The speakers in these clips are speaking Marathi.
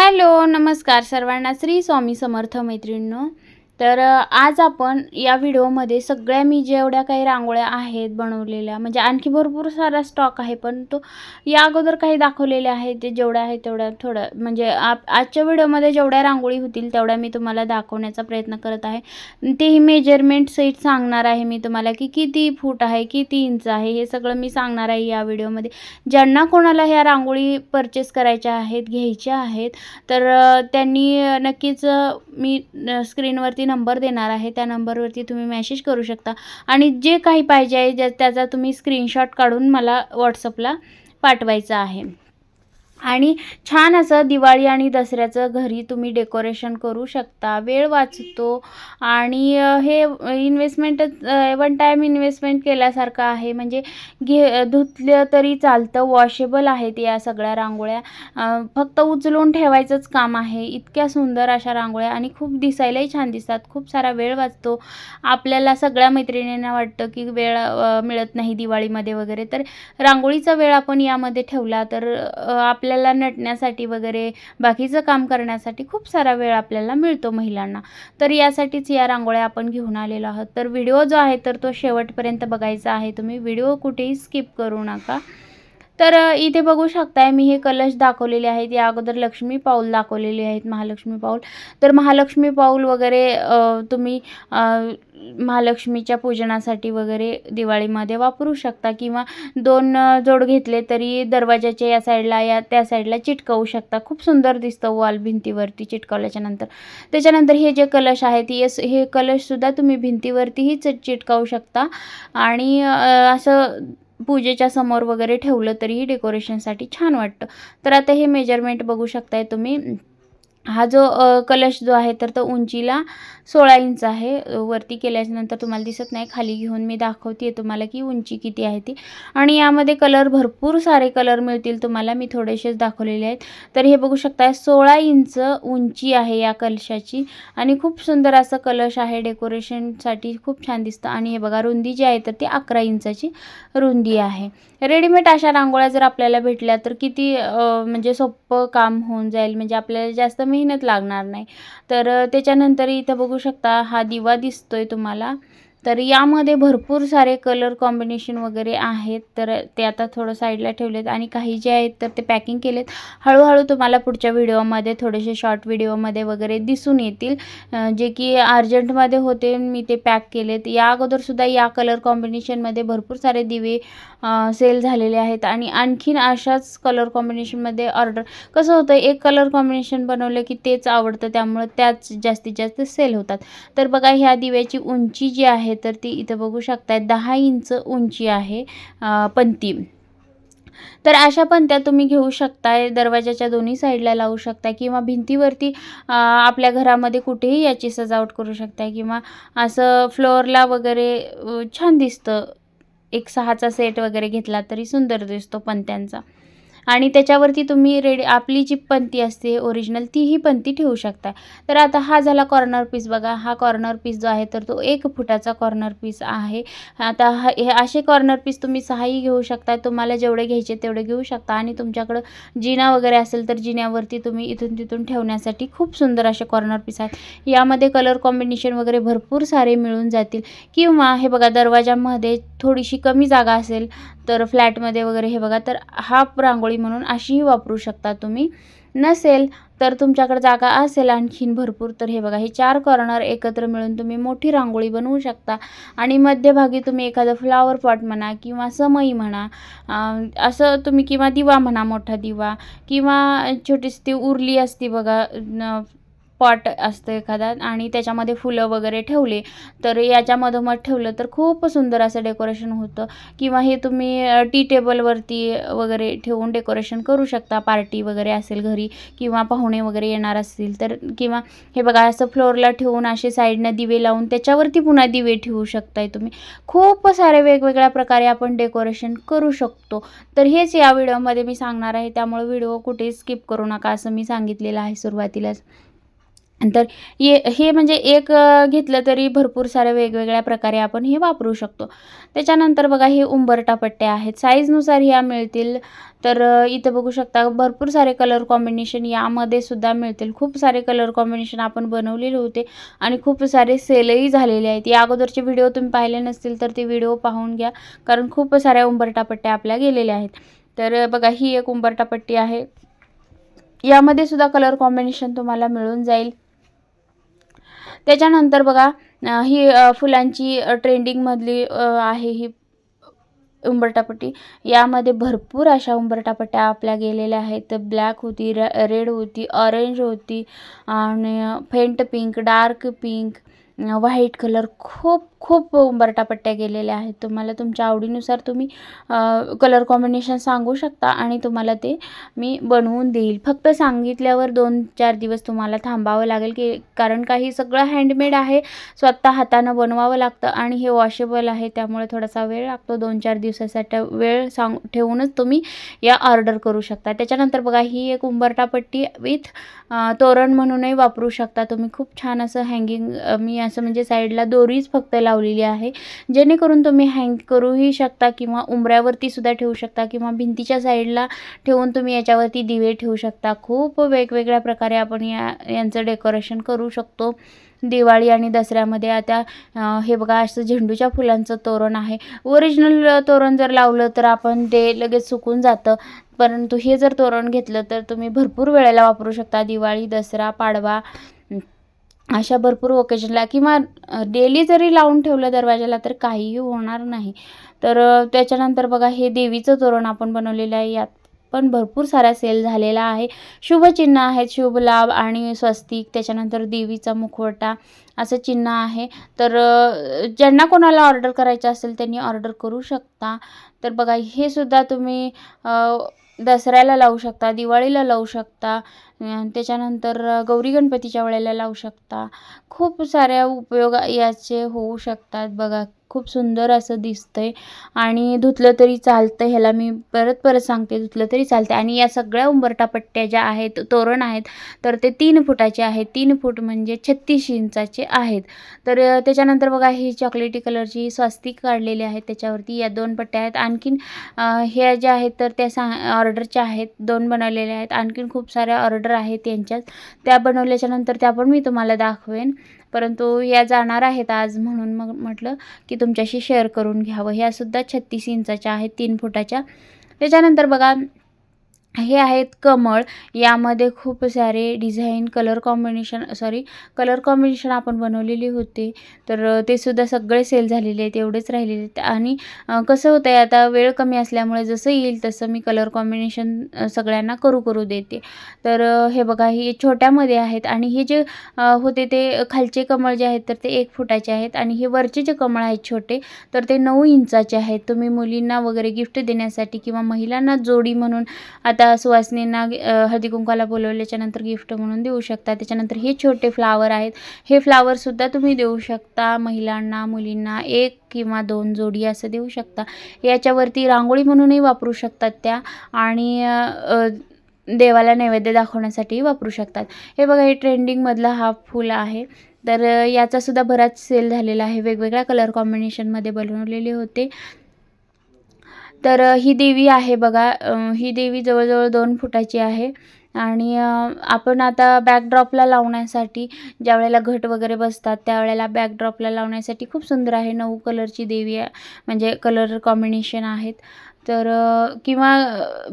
हॅलो नमस्कार सर्वांना. श्री स्वामी समर्थ मैत्रिणींनो तर आज आपण या व्हिडिओमध्ये सगळ्या मी जेवढ्या काही रांगोळ्या आहेत बनवलेल्या म्हणजे आणखी भरपूर सारा स्टॉक आहे पण तो या अगोदर काही दाखवलेल्या आहेत ते जेवढ्या आहे तेवढ्या थोडं म्हणजे आप आजच्या व्हिडिओमध्ये जेवढ्या रांगोळी होतील तेवढ्या मी तुम्हाला दाखवण्याचा प्रयत्न करत आहे. तेही मेजरमेंट सहित सांगणार आहे मी तुम्हाला की किती फूट आहे किती इंच आहे हे सगळं मी सांगणार आहे या व्हिडिओमध्ये. ज्यांना कोणाला ह्या रांगोळी परचेस करायच्या आहेत घ्यायच्या आहेत तर त्यांनी नक्कीच मी स्क्रीनवरती नंबर देणार आहे त्या नंबरवरती तुम्ही मॅसेज करू शकता. आणि जे काही पाहिजे आहे ज्या त्याचा तुम्ही स्क्रीनशॉट काढून मला व्हॉट्सअपला पाठवायचं आहे. आणि छान असं दिवाळी आणि दसऱ्याचं घरी तुम्ही डेकोरेशन करू शकता. वेळ वाचतो आणि हे इन्व्हेस्टमेंट वन टाईम इन्व्हेस्टमेंट केल्यासारखं आहे. म्हणजे घे धुतलं तरी चालतं वॉशेबल आहेत या सगळ्या रांगोळ्या. फक्त उचलून ठेवायचंच काम आहे. इतक्या सुंदर अशा रांगोळ्या आणि खूप दिसायलाही छान दिसतात. खूप सारा वेळ वाचतो. आपल्याला सगळ्या मैत्रिणींना वाटतं की वेळ मिळत नाही दिवाळीमध्ये वगैरे. तर रांगोळीचा वेळ आपण यामध्ये ठेवला तर आपल्या आपल्याला नटण्यासाठी वगैरे बाकीचं काम करण्यासाठी खूप सारा वेळ आपल्याला मिळतो महिलांना. तर यासाठीच या रांगोळ्या आपण घेऊन आलेलो आहोत. तर व्हिडिओ जो आहे तर तो शेवटपर्यंत बघायचा आहे. तुम्ही व्हिडिओ कुठेही स्किप करू नका. तर इथे बघू शकताय मी हे कलश दाखवलेले आहेत. या अगोदर लक्ष्मी पाऊल दाखवलेले आहेत महालक्ष्मी पाऊल. तर महालक्ष्मी पाऊल वगैरे तुम्ही महालक्ष्मीच्या पूजनासाठी वगैरे दिवाळीमध्ये वापरू शकता किंवा दोन जोड घेतले तरी दरवाजाच्या या साईडला या त्या साईडला चिटकवू शकता. खूप सुंदर दिसतं वॉल भिंतीवरती चिटकवल्याच्या नंतर. त्याच्यानंतर हे जे कलश आहेत येस हे कलशसुद्धा तुम्ही भिंतीवरतीही चिटकावू शकता. आणि असं पूजेच्या समोर वगैरे ठेवलं तरीही डेकोरेशनसाठी छान वाटतं. तर आता हे मेजरमेंट बघू शकताय तुम्ही. हा जो कलश जो आहे तर तो उंचीला सोळा इंच आहे. वरती केल्याच्यानंतर तुम्हाला दिसत नाही. खाली घेऊन मी दाखवते तुम्हाला की उंची किती आहे ती. आणि यामध्ये कलर भरपूर सारे कलर मिळतील तुम्हाला. मी थोडेसेच दाखवलेले आहेत. तर हे बघू शकता सोळा इंच उंची आहे या कलशाची. आणि खूप सुंदर असं कलश आहे. डेकोरेशनसाठी खूप छान दिसतं. आणि हे बघा रुंदी जी आहे तर ती अकरा इंचाची रुंदी आहे. रेडीमेड अशा रांगोळ्या जर आपल्याला भेटल्या तर किती म्हणजे सोपं काम होऊन जाईल. म्हणजे आपल्याला जास्त मी मेहनत लागणार नाही. तर त्याच्यानंतर इथं बघू शकता हा दिवा दिसतोय तुम्हाला. तर यामध्ये भरपूर सारे कलर कॉम्बिनेशन वगैरे आहेत. तर ते आता थोडं साईडला ठेवलेत. आणि काही जे आहेत तर ते पॅकिंग केलेत. हळूहळू तुम्हाला पुढच्या व्हिडिओमध्ये थोडेसे शॉर्ट व्हिडिओमध्ये वगैरे दिसून येतील. जे की अर्जंटमध्ये होते मी ते पॅक केलेत. या अगोदरसुद्धा या कलर कॉम्बिनेशनमध्ये भरपूर सारे दिवे सेल झालेले आहेत. आणि आणखीन अशाच कलर कॉम्बिनेशनमध्ये ऑर्डर कसं होतं एक कलर कॉम्बिनेशन बनवलं की तेच आवडतं. त्यामुळं त्याच जास्तीत जास्त सेल होतात. तर बघा ह्या दिव्याची उंची जी आहे तर ती इथं बघू शकताय दहा इंच उंची आहे पंती. तर अशा पंत्या तुम्ही घेऊ शकताय दरवाजाच्या दोन्ही साईडला लावू शकता किंवा भिंतीवरती आपल्या घरामध्ये कुठेही याची सजावट करू शकता किंवा असं फ्लोअरला वगैरे छान दिसतं. एक सहाचा सेट वगैरे घेतला तरी सुंदर दिसतो पंत्यांचा. आणि त्याच्यावरती तुम्ही रेडी आपली जी पंती असते ओरिजिनल तीही पंती ठेवू शकता. तर आता हा झाला कॉर्नर पीस बघा. हा कॉर्नर पीस जो आहे तर तो एक फुटाचा कॉर्नर पीस आहे. आता हा हे असे कॉर्नर पीस तुम्ही सहाही घेऊ शकता. तुम्हाला जेवढे घ्यायचे तेवढे घेऊ शकता. आणि तुमच्याकडं जिना वगैरे असेल तर जिन्यावरती तुम्ही इथून तिथून ठेवण्यासाठी खूप सुंदर असे कॉर्नर पीस आहेत. यामध्ये कलर कॉम्बिनेशन वगैरे भरपूर सारे मिळून जातील. किंवा हे बघा दरवाजामध्ये थोडीशी कमी जागा असेल तर फ्लॅटमध्ये वगैरे हे बघा तर हा रांगोळी म्हणून अशीही वापरू शकता तुम्ही. नसेल तर तुमच्याकडे जागा असेल आणखीन भरपूर तर हे बघा हे चार कॉर्नर एकत्र मिळून तुम्ही मोठी रांगोळी बनवू शकता. आणि मध्यभागी तुम्ही एखादं फ्लावर पॉट म्हणा किंवा समई म्हणा असं तुम्ही किंवा दिवा म्हणा मोठा दिवा किंवा छोटीशी ती उरली असती बघा पॉट असतं एखादा आणि त्याच्यामध्ये फुलं वगैरे ठेवले तर याच्या मधोमध ठेवलं तर खूप सुंदर असं डेकोरेशन होतं. किंवा हे तुम्ही टी टेबलवरती वगैरे ठेवून डेकोरेशन करू शकता. पार्टी वगैरे असेल घरी किंवा पाहुणे वगैरे येणार असतील तर किंवा हे बघा असं फ्लोअरला ठेवून असे साईडनं दिवे लावून त्याच्यावरती पुन्हा दिवे ठेवू शकताय तुम्ही. खूप सारे वेगवेगळ्या प्रकारे आपण डेकोरेशन करू शकतो. तर हेच या व्हिडिओमध्ये मी सांगणार आहे. त्यामुळे व्हिडिओ कुठेही स्किप करू नका असं मी सांगितलेलं आहे सुरुवातीलाच. तर ये हे म्हणजे एक घेतलं तरी भरपूर साऱ्या वेगवेगळ्या प्रकारे आपण हे वापरू शकतो. त्याच्यानंतर बघा हे उंबरटा पट्ट्या आहेत. साईजनुसार ह्या मिळतील. तर इथं बघू शकता भरपूर सारे कलर कॉम्बिनेशन यामध्ये सुद्धा मिळतील. खूप सारे कलर कॉम्बिनेशन आपण बनवलेले होते आणि खूप सारे सेलही झालेले आहेत. या अगोदरचे व्हिडिओ तुम्ही पाहिले नसतील तर ते व्हिडिओ पाहून घ्या. कारण खूप साऱ्या उंबरटा पट्ट्या आपल्या गेलेल्या आहेत. तर बघा ही एक उंबरटा पट्टी आहे. यामध्ये सुद्धा कलर कॉम्बिनेशन तुम्हाला मिळून जाईल. त्याच्यानंतर बघा ही फुलांची ट्रेंडिंगमधली आहे ही उंबरटापट्टी यामध्ये भरपूर अशा उंबरटापट्ट्या आपल्या गेलेल्या आहेत. ब्लॅक होती र रेड होती ऑरेंज होती आणि faint pink dark pink white colour खूप खूप उंबरटापट्ट्या गेलेल्या आहेत. तुम्हाला तुमच्या आवडीनुसार तुम्ही कलर कॉम्बिनेशन सांगू शकता आणि तुम्हाला ते मी बनवून देईल. फक्त सांगितल्यावर दोन चार दिवस तुम्हाला थांबावं लागेल की कारण काही सगळं हँडमेड आहे. स्वतः हातानं बनवावं लागतं आणि हे वॉशेबल आहे त्यामुळे थोडासा वेळ लागतो. दोन चार दिवसासाठी वेळ सांग ठेवूनच तुम्ही या ऑर्डर करू शकता. त्याच्यानंतर बघा ही एक उंबरटापट्टी विथ तोरण म्हणूनही वापरू शकता. तुम्ही खूप छान असं हँगिंग मी असं म्हणजे साईडला दोरीच फक्त लावलेली आहे. जेणेकरून तुम्ही हँग करूही शकता किंवा उंबऱ्यावरती सुद्धा ठेवू शकता किंवा भिंतीच्या साईडला ठेवून तुम्ही याच्यावरती दिवे ठेवू शकता. खूप वेगवेगळ्या प्रकारे आपण या यांचं डेकोरेशन करू शकतो. दिवाळी आणि दसऱ्यामध्ये आता हे बघा असं झेंडूच्या फुलांचं तोरण आहे. ओरिजिनल तोरण जर लावलं तर आपण ते लगेच सुकून जातं. परंतु हे जर तोरण घेतलं तर तुम्ही भरपूर वेळेला वापरू शकता. दिवाळी दसरा पाडवा अशा भरपूर ओकेजनला किंवा डेली जरी लावून ठेवलं दरवाजाला तर काहीही होणार नाही. तर त्याच्यानंतर बघा हे देवीचं तोरण आपण बनवलेलं आहे. यात पण भरपूर सारा सेल झालेला आहे. शुभचिन्ह आहेत शुभ लाभ आणि स्वस्तिक त्याच्यानंतर देवीचा मुखवटा असं चिन्ह आहे. तर ज्यांना कोणाला ऑर्डर करायचं असेल त्यांनी ऑर्डर करू शकता. तर बघा हे सुद्धा तुम्ही दसऱ्याला लावू शकता दिवाळीला लावू शकता. त्याच्यानंतर गौरी गणपतीच्या वेळेला लावू शकता. खूप साऱ्या उपयोग याचे होऊ शकतात बघा. खूप सुंदर असं दिसतंय. आणि धुतलं तरी चालतं ह्याला मी परत परत सांगते. धुतलं तरी चालतं आणि या सगळ्या उंबरटापट्ट्या ज्या आहेत तोरण आहेत तर ते तीन फुटाचे आहेत. तीन फूट म्हणजे छत्तीस इंचाचे आहेत. तर त्याच्यानंतर बघा ही चॉकलेटी कलरची स्वास्तिक काढलेली आहेत त्याच्यावरती या दोन पट्ट्या आहेत. आणखीन ह्या ज्या आहेत तर त्या सा ऑर्डरच्या आहेत. दोन बनवलेल्या आहेत. आणखीन खूप साऱ्या ऑर्डर आहे त्यांच्यात. त्या बनवल्याच्यानंतर त्या पण मी तुम्हाला दाखवेन. परंतु या जाणार आहेत आज म्हणून मग म्हटलं की तुमच्याशी शेअर करून घ्यावं. ह्यासुद्धा छत्तीस इंचाच्या आहेत तीन फुटाच्या. त्याच्यानंतर बघा हे आहेत कमळ. यामध्ये खूप सारे design colour combination sorry colour combination आपण बनवलेली होती. तर ते सुद्धा सगळे सेल झालेले आहेत एवढेच राहिलेले आहेत. आणि कसं होतं आहे आता वेळ कमी असल्यामुळे जसं येईल तसं मी कलर कॉम्बिनेशन सगळ्यांना करू करू देते. तर हे बघा हे छोट्यामध्ये आहेत. आणि हे जे होते ते खालचे कमळ जे आहेत तर ते एक फुटाचे आहेत. आणि हे वरचे जे कमळ आहेत छोटे तर ते नऊ इंचाचे आहेत. तुम्ही मुलींना वगैरे गिफ्ट देण्यासाठी किंवा महिलांना जोडी म्हणून आता आता सुवासनींना हळदी कुंकवाला बोलवल्याच्या नंतर गिफ्ट म्हणून देऊ शकता. त्याच्यानंतर हे छोटे फ्लावर आहेत. हे फ्लावरसुद्धा तुम्ही देऊ शकता. महिलांना मुलींना एक किंवा दोन जोडी असं देऊ शकता. याच्यावरती रांगोळी म्हणूनही वापरू शकतात त्या आणि देवाला नैवेद्य दाखवण्यासाठीही वापरू शकतात. हे बघा हे ट्रेंडिंगमधला हा फूल आहे. तर याचासुद्धा बराच सेल झालेला आहे. वेगवेगळ्या कलर कॉम्बिनेशनमध्ये बनवलेले होते. तर ही देवी आहे बघा. ही देवी जवळजवळ दोन फुटाची आहे. आणि आपण आता बॅकड्रॉपला लावण्यासाठी ज्या वेळेला घट वगैरे बसतात त्यावेळेला बॅकड्रॉपला लावण्यासाठी खूप सुंदर आहे. नऊ कलरची देवी आहे. म्हणजे कलर कॉम्बिनेशन आहेत. तर किंवा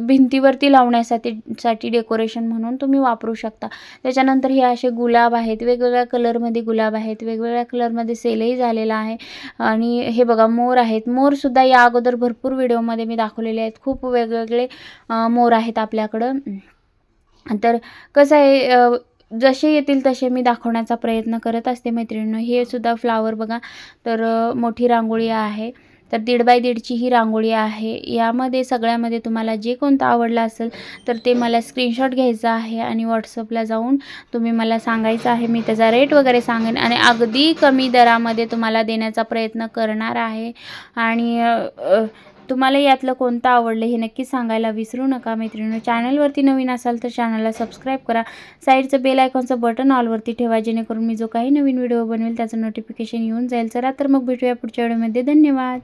भिंतीवरती लावण्यासाठी साठी डेकोरेशन म्हणून तुम्ही वापरू शकता. त्याच्यानंतर हे असे गुलाब आहेत वेगवेगळ्या कलरमध्ये गुलाब आहेत वेगवेगळ्या कलरमध्ये सेलही झालेला आहे. आणि हे बघा मोर आहेत. मोरसुद्धा या अगोदर भरपूर व्हिडिओमध्ये मी दाखवलेले आहेत. खूप वेगवेगळे मोर आहेत आपल्याकडं. तर कसं आहे जसे येतील तसे मी दाखवण्याचा प्रयत्न करत असते मैत्रिणींनो. हे सुद्धा फ्लावर बघा. तर मोठी रांगोळी आहे. तर दीड बाय दीडची ही रांगोळी आहे. यामध्ये सगळ्यामध्ये तुम्हाला जे कोणतं आवडलं असेल तर ते मला स्क्रीनशॉट घ्यायचा आहे आणि व्हॉट्सअपला जाऊन तुम्ही मला सांगायचं आहे. मी त्याचा रेट वगैरे सांगेन आणि अगदी कमी दरामध्ये तुम्हाला देण्याचा प्रयत्न करणार आहे. आणि तुम्हाला यातलं कोणतं आवडलं हे नक्की सांगायला विसरू नका मैत्रिणी चॅनलवरती नवीन असाल तर चॅनलला सबस्क्राईब करा. साईडचं बेल आयकॉनचं बटन ऑलवरती ठेवा जेणेकरून मी जो काही नवीन व्हिडिओ बनवेल त्याचं नोटिफिकेशन येऊन जाईल. चला तर मग भेटूया पुढच्या व्हिडिओमध्ये धन्यवाद!